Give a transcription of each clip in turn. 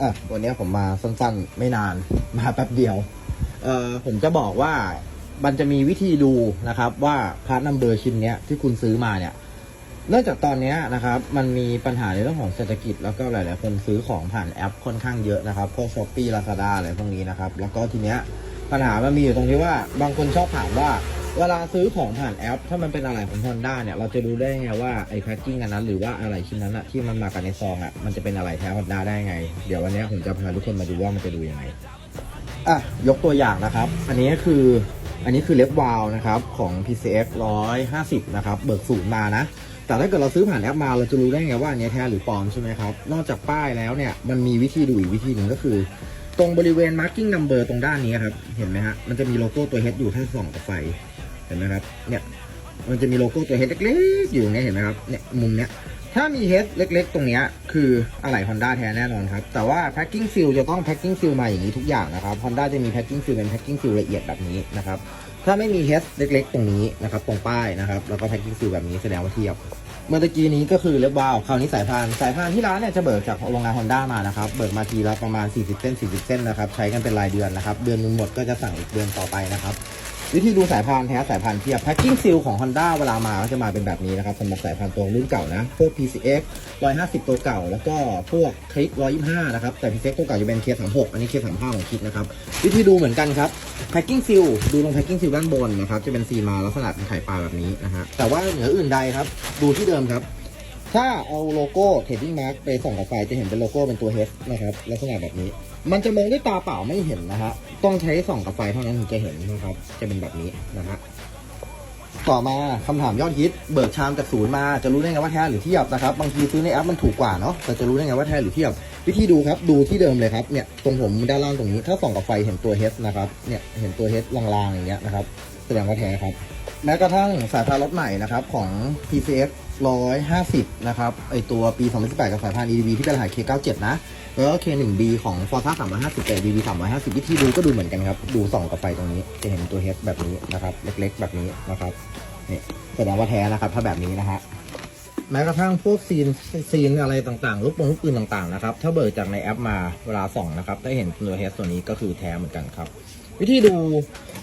อะวันนี้ผมมาสั้นๆ ไม่นานมาแป๊บเดียว เอ่อผมจะบอกว่ามันจะมีวิธีดูนะครับ ว่าพาร์ทนัมเบอร์ชิ้นเนี้ยที่คุณซื้อมาเนี่ยเนื่องจากตอนนี้นะครับ มันมีปัญหาในเรื่องของเศรษฐกิจแล้วก็หลาย ๆ คนซื้อของผ่านแอปค่อนข้างเยอะนะครับพวกช้อปปี้ลาซาด้าอะไรพวกนี้นะครับ แล้วก็ทีเนี้ยปัญหามันมีอยู่ตรงที่ว่าบางคนชอบถามว่า เวลาซื้อของผ่านแอป ถ้ามันเป็นอะไรของ Honda เนี่ย เราจะรู้ได้ไงว่าไอ้แพ็กกิ้งอันนั้นหรือว่าอะไรชิ้นนั้นอะที่มันมากับในซองอะมันจะเป็นอะไรแท้ Honda ได้ไง เดี๋ยววันนี้ผมจะพาทุกคนมาดูว่ามันจะดูยังไง อะ ยกตัวอย่างนะครับ อันนี้คืออันนี้คือเล็บวาลนะครับของ PCX 150 นะครับ เบิกศูนย์มานะ แต่ถ้าเกิดเราซื้อผ่านแอปมาเราจะรู้ได้ไงว่าอันนี้แท้หรือปลอมใช่ไหมครับ นอกจากป้ายแล้วเนี่ยมันมีวิธีดูอีกวิธีหนึ่งก็คือ ตรงบริเวณ marking number ตรงด้านนี้ครับ เห็นไหมฮะมันจะมีโลโก้ตัว H อยู่ถ้าส่องกับไฟ ห็นไหมครับเนี่ยมันจะมีโลโก้ตัวเฮดเล็กๆอยู่เนี่เห็นไหมครับเนี่ยมุมเนี้ยถ้ามีเฮดเล็ก ๆ ตรงเนี้ย คืออะไหล่ Honda แท้แน่นอนครับ แต่ว่า packing seal จะต้อง packing seal มาอย่างนี้ทุกอย่างนะครับ Honda จะมี packing seal เป็น packing seal ละเอียดแบบนี้นะครับ ถ้าไม่มี H เล็กๆ ตรงนี้นะครับ ตรงป้ายนะครับ แล้วก็ packing seal แบบนี้แสดงว่าเทียบ เมื่อตะกี้นี้ก็คือเล็บวาวคราวนี้สายพาน สายพานที่ร้านเนี่ยจะเบิกจากโรงงาน Honda มานะครับ เบิกมาทีละประมาณ 40 เส้น 40 เส้นนะครับ ใช้กันเป็นรายเดือนนะครับ เดือนนึงหมดก็จะสั่งอีกเดือนต่อไปนะครับวิธีดูสายพานแท้สายพานเทียบ packing seal ของ Honda เวลามาก็จะมาเป็นแบบนี้นะครับสำหรับสายพานตัวรุ่นเก่านะพวก PCX 150 ตัวเก่าแล้วก็พวกคลิก125นะครับแต่ PCX ตัวเก่าจะเป็น K36 อันนี้ K35 ของคลิกนะครับวิธีดูเหมือนกันครับ packing seal ดูตรง packing seal ด้านบนนะครับจะเป็นซีมาลักษณะเป็นไข่ปลาแบบนี้นะฮะแต่ว่าเหนืออื่นใดครับ ดูที่เดิมครับ ถ้าเอาโลโก้ Trading Mark ไปส่องกับไฟจะเห็นเป็นโลโก้เป็นตัว H นะครับลักษณะแบบนี้ มันจะมองด้วยตาเปล่าไม่เห็นนะฮะต้องใช้ส่องกับไฟเท่านั้นถึงจะเห็นนะครับจะเป็นแบบนี้นะฮะ ต่อมาคำถามยอดฮิตเบิกชามจากศูนย์มาจะรู้ได้ไงว่าแท้หรือเทียบนะครับบางทีซื้อในแอปมันถูกกว่าเนาะแต่จะรู้ได้ไงว่าแท้หรือเทียบ วิธีดูครับดูที่เดิมเลยครับเนี่ยตรงผมด้านล่างตรงนี้ถ้าส่องกับไฟเห็นตัวเฮดนะครับเนี่ยเห็นตัวเฮดลางๆอย่างเงี้ยนะครับแสดงว่าแท้ครับแม้กระทั่งสายพานรถใหม่นะครับของ PCX 150 นะครับไอตัวปี 2018 กับสายพาน EDV ที่เป็นรหัส K97 นะ แล้วก็ K1B ของ Forza 350กับ EDV 350 วิธีดูก็ดูเหมือนกันครับ ดูส่องกับไฟตรงนี้ จะเห็นตัว H แบบนี้นะครับ เล็กๆ แบบนี้นะครับนี่แสดงว่าแท้นะครับ ถ้าแบบนี้นะฮะแม้กระทั่งพวกซีนซีนอะไรต่างๆ ลูกปงลูกปืนต่างๆนะครับ ถ้าเบิกจากในแอปมาเวลาส่องนะครับ ได้เห็นตัว H ตัวนี้ก็คือแท้เหมือนกันครับ วิธีดู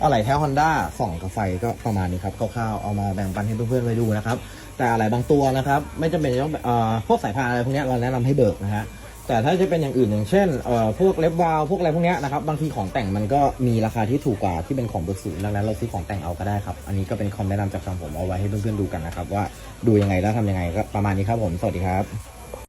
อะไรแท้ Honda ส่องกับไฟก็ประมาณนี้ครับคร่าวๆเอามาแบ่งปันให้เพื่อนๆไว้ดูนะครับ แต่อะไรบางตัวนะครับ ไม่จำเป็นจะต้องเอ่อพวกสายพานอะไรพวกนี้เราแนะนำให้เบิกนะฮะแต่ถ้าจะเป็นอย่างอื่นอย่างเช่นเอ่อพวกเล็บวาลวพวกอะไรพวกนี้นะครับบางทีของแต่งมันก็มีราคาที่ถูกกว่าที่เป็นของเบิกศูนย์ดังนั้นเราซื้อของแต่งเอาก็ได้ครับอันนี้ก็เป็นคำแนะนำจากทางผมเอาไว้ให้เพื่อนๆดูกันนะครับว่าดูยังไงแล้วทำยังไงก็ประมาณนี้ครับผมสวัสดีครับ